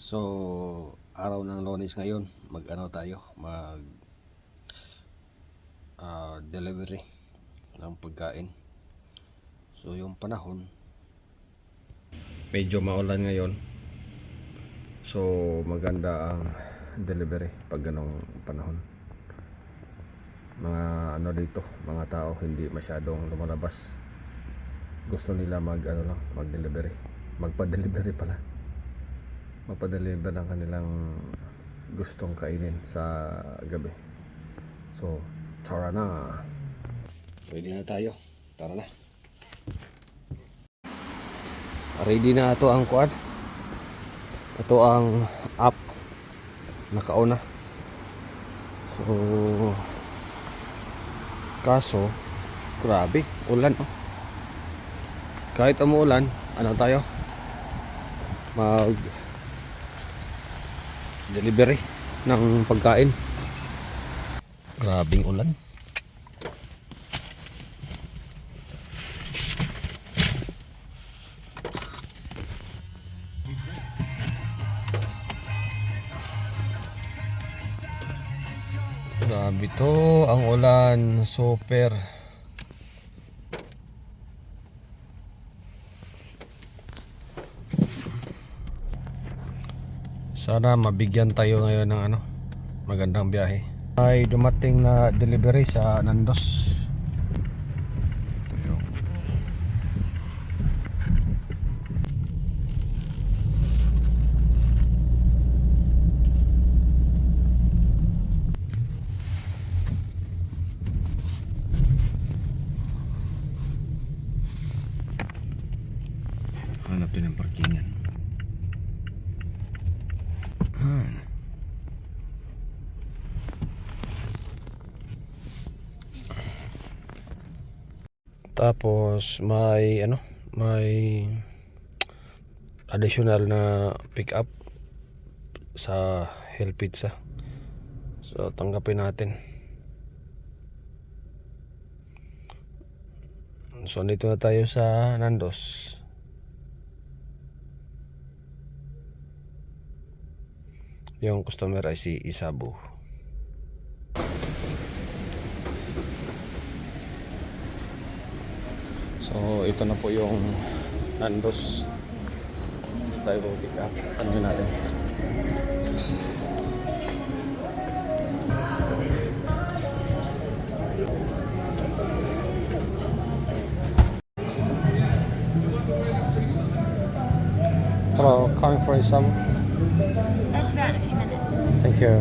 So, araw ng Lonis ngayon, mag ano tayo, mag ah, delivery ng pagkain. So, yung panahon, medyo maulan ngayon. So, maganda ang delivery pag ganong panahon. Mga ano dito, mga tao hindi masyadong lumalabas. Gusto nila mag ano lang, mag-delivery. Magpa-delivery pala mapadeliver ng kanilang gustong kainin sa gabi. So, tara na. Ready na tayo. Tara na. Ready na ito ang quad. Ito ang app. Nakauna. So, kaso, grabe, ulan oh. Kahit umuulan, ano tayo? Mag delivery ng pagkain. Grabing ulan. Grabe to, ang ulan, super. Sana mabigyan tayo ngayon ng ano, magandang biyahe. Ay dumating na delivery sa Nandos. Hanap din ang parkingan. Ayan. Tapos may ano, may additional na pick up sa Hell Pizza. So tanggapin natin. So nito na tayo sa Nandos. Yung customer ay si Isabu. So, ito na po yung Nandos. Tayo po pick up. Tanungin natin. Hello, calling for Isabu. That should be out in a few minutes. Thank you.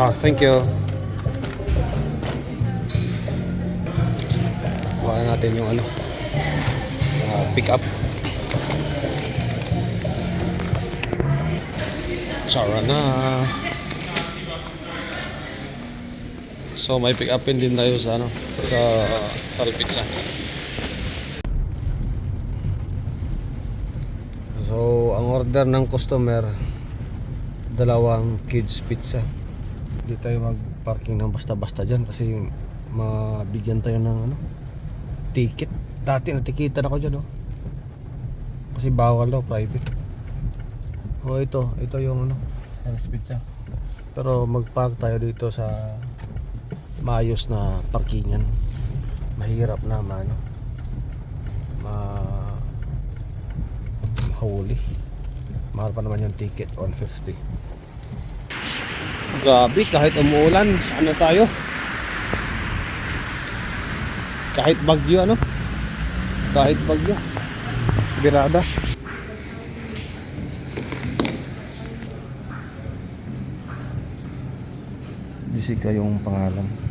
Ah, thank you. Kuha natin yung ano, ah, pick up. Tsara na. So may pick upin din tayo sa ano, sa Hal Pizza. So, ang order ng customer dalawang kids pizza. Hindi tayo mag-parking ng basta-basta dyan kasi mabigyan tayo ng ano, ticket. Dati natikitan ako dyan, oh. Kasi bawal daw, private. Oh, ito. Ito yung ano, Hell's Pizza. Pero mag-park tayo dito sa maayos na parkingan. Mahirap na ano, ma huli. Mahal pa naman yung ticket, 150. Grabe, kahit umuulan, ano tayo? Kahit bagyo, ano? Kahit bagyo. Birada. Jessica yung pangalan.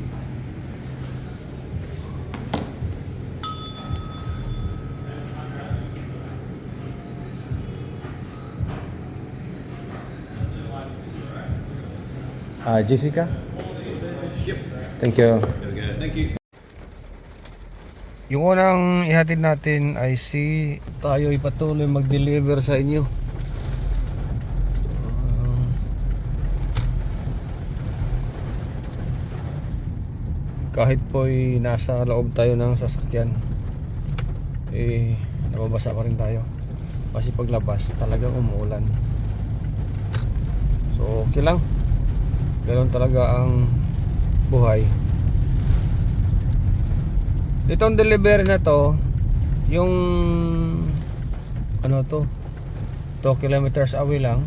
Ah, Jessica? Thank you. Thank you. Yung unang ihatid natin ay si tayo ay patuloy mag-deliver sa inyo. Ah. kahit po'y nasa loob tayo ng sasakyan eh nababasa pa rin tayo kasi paglabas talagang umuulan so okay lang ganun talaga ang buhay. Itong delivery na to yung ano to 2 kilometers away lang.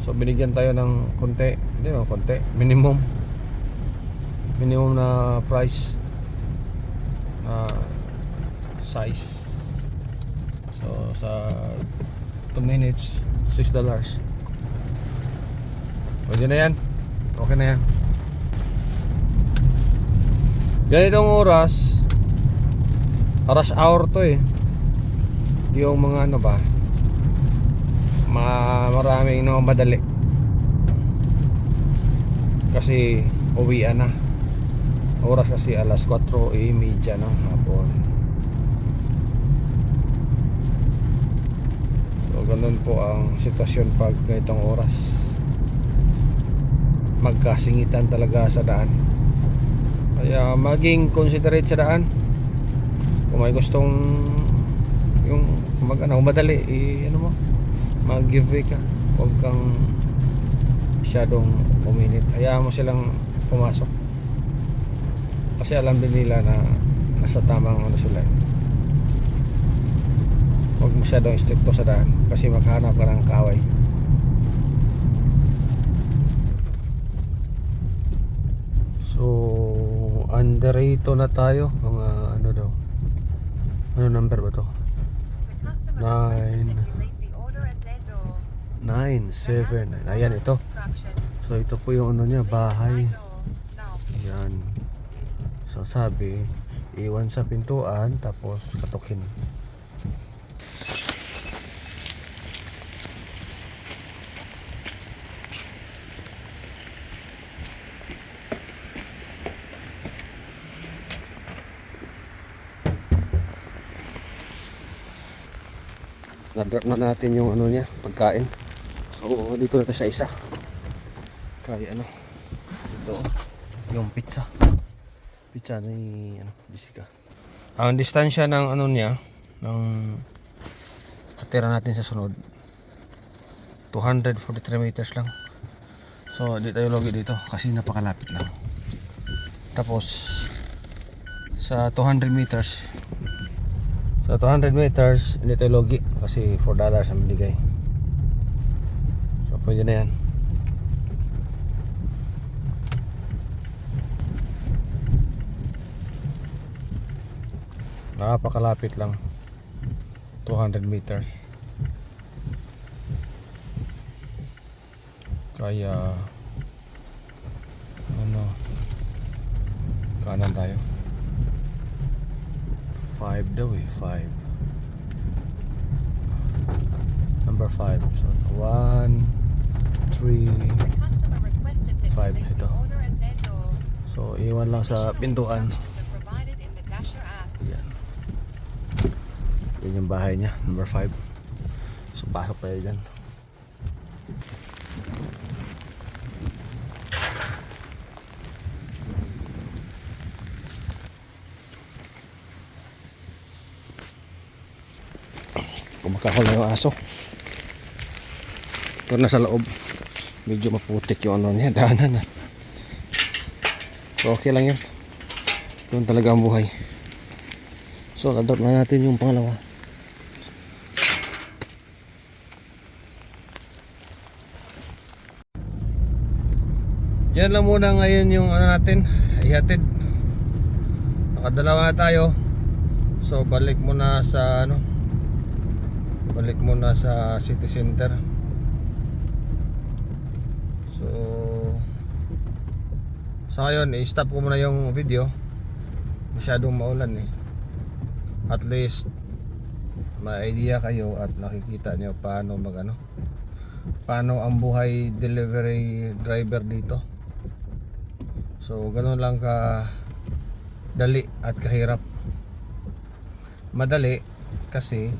So binigyan tayo ng konti hindi naman konti minimum. Minimum na price na size. So sa 2 minutes 6 dollars pwede na yan. Okay na yan. Ganitong oras rush hour to eh. Yung mga ano ba? Ma maraming no madali. Kasi uwian na. Oras kasi alas 4.30 ng hapon. So ganun po ang sitwasyon pag ganitong oras magkasingitan talaga sa daan. Kaya maging considerate sa daan. Kung may gustong yung mag ano madali eh, ano mo mag give way ka. Huwag kang masyadong uminit. Hayaan mo silang pumasok. Kasi alam din nila na nasa tamang ano sila eh. huwag masyadong stricto sa daan kasi maghanap ka ng kaway so under ito na tayo mga ano daw ano number ba to Nine. 9, 7 ayan ito so ito po yung ano niya bahay Yan. So sabi, iwan sa pintuan tapos katukin. Na-drop na natin yung ano niya, pagkain. So dito na tayo sa isa. Kaya ano, ito yung pizza pizza ni ano Jessica ang distansya ng ano niya ng atira natin sa sunod 243 meters lang so di tayo logi dito kasi napakalapit lang tapos sa 200 meters sa 200 meters hindi tayo logi kasi 4 dollars ang binigay. So pwede na yan. Napakalapit lang. 200 meters. Kaya ano kanan tayo 5 daw eh 5 number 5 so 1 3 Five, ito. so iwan lang sa pintuan Yan. Yan yung bahay niya, number 5. So pasok tayo dyan. Kumakahol na yung aso. Ito na sa loob. Medyo maputik yung ano niya, daanan na. So okay lang yun. Yun talaga ang buhay. So, na-drop na natin yung pangalawa. Yan lang muna ngayon yung ano natin, ihatid. Nakadalawa na tayo. So, balik muna sa ano, balik muna sa city center. So, sa ngayon, i-stop ko muna yung video. Masyadong maulan eh at least may idea kayo at nakikita nyo paano mag ano paano ang buhay delivery driver dito so ganun lang ka dali at kahirap madali kasi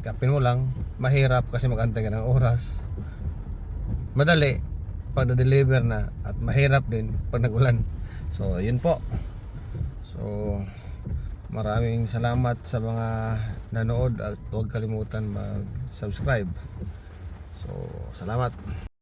ikapin mo lang mahirap kasi magantay ka ng oras madali pag na-deliver na at mahirap din pag nagulan so yun po so Maraming salamat sa mga nanood at huwag kalimutan mag-subscribe. So, salamat.